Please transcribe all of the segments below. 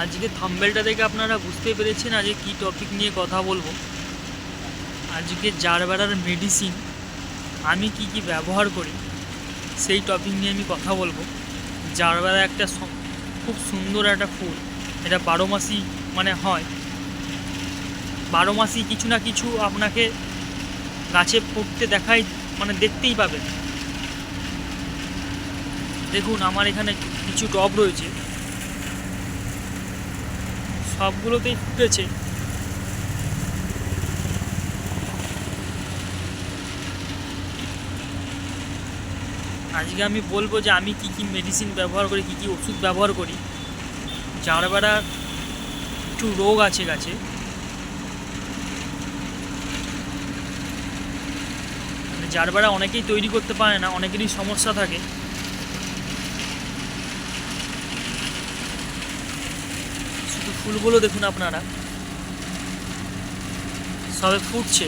আজকে থাম্বেলটা দেখে আপনারা বুঝতে পেরেছেন আজকে কী টপিক নিয়ে কথা বলব। আজকে জারবেড়ার মেডিসিন আমি কি কি ব্যবহার করি, সেই টপিক নিয়ে আমি কথা বলব। জারবেড়া একটা স- খুব সুন্দর একটা ফুল, এটা বারো মাসই মানে হয়। বারো মাসই কিছু না কিছু আপনাকে গাছে ফুটতে দেখাই মানে দেখতেই পাবেন। দেখুন, আমার এখানে কিছু টব রয়েছে। সবগুলোতেই ফুটেছে। আজকে আমি বলব যে আমি কি কি মেডিসিন ব্যবহার করি, কি কি ওষুধ ব্যবহার করি। যার বেড়া একটু রোগ আছে গাছে। মানে যার বেড়া অনেকেই তৈরি করতে পারে না, অনেকেরই সমস্যা থাকে। ফুলগুলো দেখুন আপনারা। সবে ফুটছে।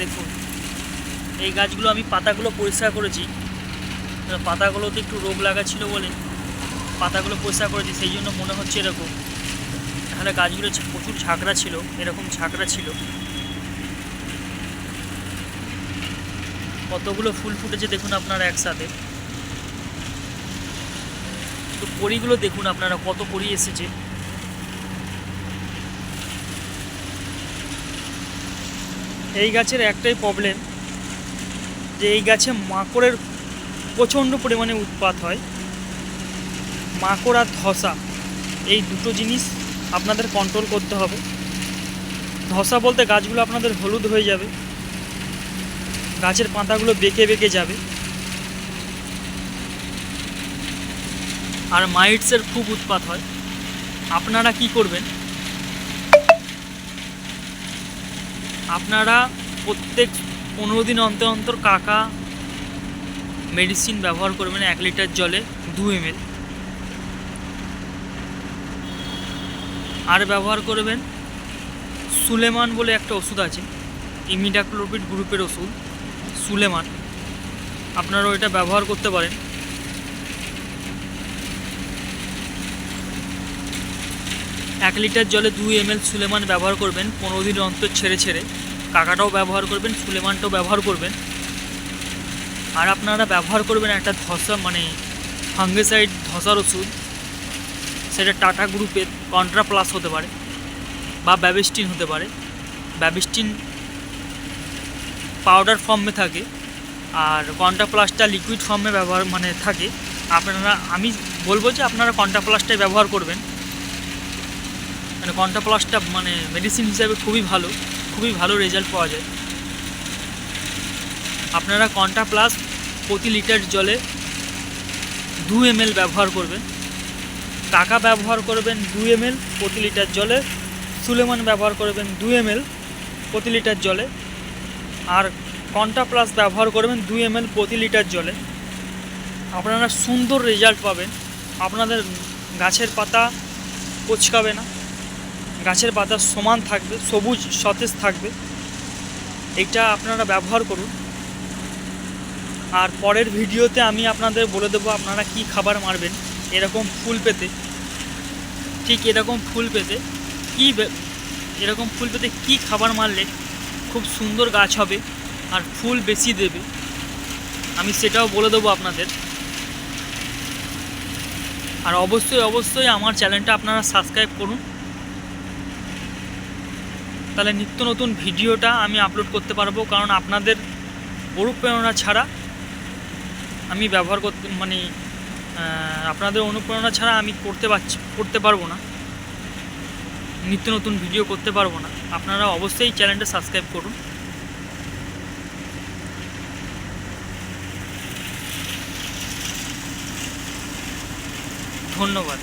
দেখুন, এই গাছগুলো আমি পাতাগুলো পরিষ্কার করেছি। পাতাগুলোতে একটু রোগ লাগা ছিল বলে পাতাগুলো পরিষ্কার করেছি, সেই জন্য মনে হচ্ছে এরকম। তাহলে গাছগুলো প্রচুর ঝাঁকড়া ছিল, এরকম ঝাঁকড়া ছিল। কতগুলো ফুল ফুটেছে দেখুন আপনারা একসাথে। তো কড়িগুলো দেখুন আপনারা কত কড়ি এসেছে। এই গাছের একটাই প্রবলেম যে এই গাছে মাকড়ের প্রচণ্ড পরিমাণে উৎপাত হয়। মাকড় আর ধসা, এই দুটো জিনিস আপনাদের কন্ট্রোল করতে হবে। ধসা বলতে গাছগুলো আপনাদের হলুদ হয়ে যাবে। গাছের পাতাগুলো বেঁকে বেঁকে যাবে। আর মাইটসের খুব উৎপাত হয়। আপনারা কি করবেন? আপনারা প্রত্যেক পনেরো দিন অন্তর অন্তর কাকা মেডিসিন ব্যবহার করবেন এক লিটার জলে দু এম আর ব্যবহার করবেন সুলেমান বলে একটা ওষুধ আছে, ইমিডাক্লোপিড গ্রুপের ওষুধ। সুলেমান। আপনারা ওইটা ব্যবহার করতে পারেন। এক লিটার জলে দুই এম সুলেমান ব্যবহার করবেন, পনেরো দিন অন্তর ছেড়ে ছেড়ে। কাকাটাও ব্যবহার করবেন, সুলেমানটাও ব্যবহার করবেন। আর আপনারা ব্যবহার করবেন একটা ধসা মানে ফাঙ্গিসাইড ধসার ওষুধ। সেটা টাটা গ্রুপের কন্ট্রা প্লাস হতে পারে বা ব্যাবিস্টিন হতে পারে। ব্যাবিস্টিন পাউডার ফর্মে থাকে আর কন্ট্রা প্লাসটা লিকুইড ফর্মে ব্যবহার মানে থাকে। আপনারা, আমি বলব যে আপনারা কন্ট্রা প্লাসটাই ব্যবহার করবেন। মানে কন্ট্রা প্লাসটা মানে মেডিসিন হিসাবে খুবই ভালো খুবই ভালো রেজাল্ট পাওয়া যায়। আপনারা কন্টা প্লাস প্রতি লিটার জলে দু এম ব্যবহার করবেন। টাকা ব্যবহার করবেন দু এম প্রতি লিটার জলে, সুলেমান ব্যবহার করবেন দু এম প্রতি লিটার জলে। আর কন্টা প্লাস ব্যবহার করবেন দু এম প্রতি লিটার জলে। আপনারা সুন্দর রেজাল্ট পাবেন। আপনাদের গাছের পাতা কোচকাবে না। গাছের পাতা সমান থাকবে, সবুজ, সতেজ থাকবে। এইটা আপনারা ব্যবহার করুন। আর পরের ভিডিওতে আমি আপনাদের বলে দেবো আপনারা কি খাবার মারবেন। এরকম ফুল পেতে। ঠিক এরকম ফুল পেতে। কী এরকম ফুল পেতে কী খাবার মারলে খুব সুন্দর গাছ হবে আর ফুল বেশি দেবে। আমি সেটাও বলে দেবো আপনাদের। আর অবশ্যই অবশ্যই আমার চ্যানেলটা আপনারা সাবস্ক্রাইব করুন। তাহলে নিত্য নতুন ভিডিওটা আমি আপলোড করতে পারব, কারণ আপনাদের অনুপ্রেরণা ছাড়া আমি ব্যবহার করতে মানে আপনাদের অনুপ্রেরণা ছাড়া আমি করতে পারছি, করতে পারব না। নিত্য নতুন ভিডিও করতে পারব না। আপনারা অবশ্যই চ্যানেলটা সাবস্ক্রাইব করুন। ধন্যবাদ।